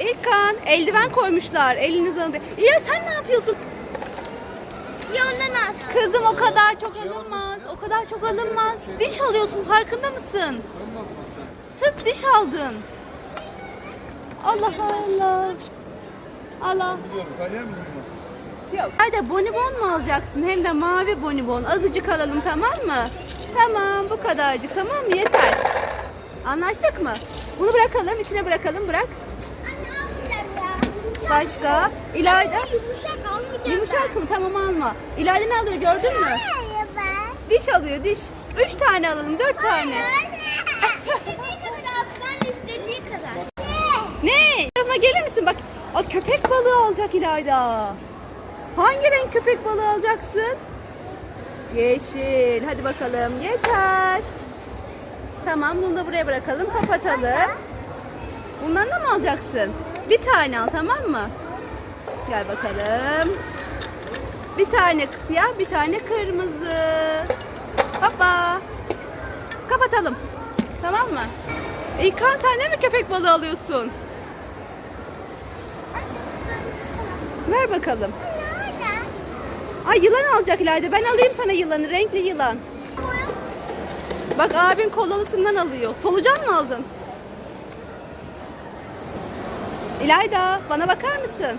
İlkan eldiven koymuşlar eliniz alın diye. Sen ne yapıyorsun? Ya ondan az. Kızım o kadar çok alınmaz. O kadar çok alınmaz. Diş alıyorsun farkında mısın? Sırf diş aldın. Allah Allah. Allah. Sen yer misin bunu? Yok. Hadi bonibon mu alacaksın? Hem de mavi bonibon. Azıcık alalım tamam mı? Tamam bu kadarcık tamam mı? Yeter. Anlaştık mı? Bunu bırakalım. içine bırakalım. Bırak. Başka? İlayda. Yumuşak almayacağım. Yumuşak mı? Tamam alma. İlayda ne alıyor gördün mü? Hayır ben. Diş alıyor diş. Üç tane alalım. Dört tane. İstediği kadar aslan istediği kadar. Ne? Yanıma gelir misin? Bak o köpek balığı alacak İlayda. Hangi renk köpek balığı alacaksın? Yeşil. Hadi bakalım. Yeter. Tamam bunu da buraya bırakalım. Kapatalım. Bundan da mı alacaksın? Bir tane al tamam mı? Gel bakalım. Bir tane siyah, bir tane kırmızı. Hoppa. Kapatalım. Tamam mı? İlkan sen de mi köpek balığı alıyorsun? Ver bakalım. Ay yılan alacak İlayda. Ben alayım sana yılanı. Renkli yılan. Bak abin kolalısından alıyor. Solucan mı aldın? İlayda bana bakar mısın?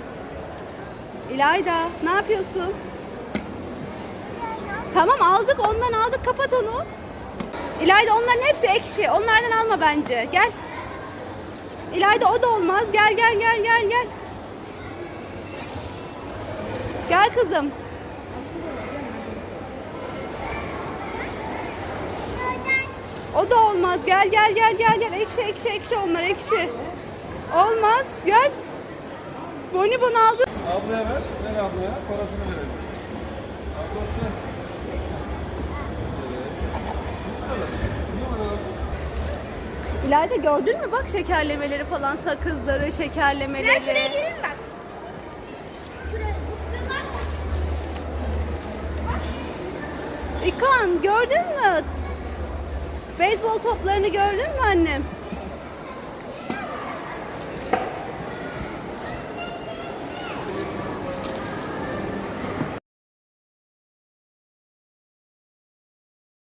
İlayda ne yapıyorsun? Tamam aldık ondan aldık kapat onu. İlayda onların hepsi ekşi. Onlardan alma bence. Gel. İlayda o da olmaz. Gel gel gel gel gel. Gel kızım. O da olmaz. Gel gel gel gel gel. Ekşi ekşi ekşi onlar ekşi. Olmaz. Gel. Bonibon aldım. Ablaya ver. Ver ablaya. Parasını verelim. Ablası. İleride gördün mü? Bak şekerlemeleri falan sakızları, Ben şuraya şekerlemeleri. gireyim bak. Şuraya zıplıyorlar. İkan gördün mü? Beyzbol toplarını gördün mü annem?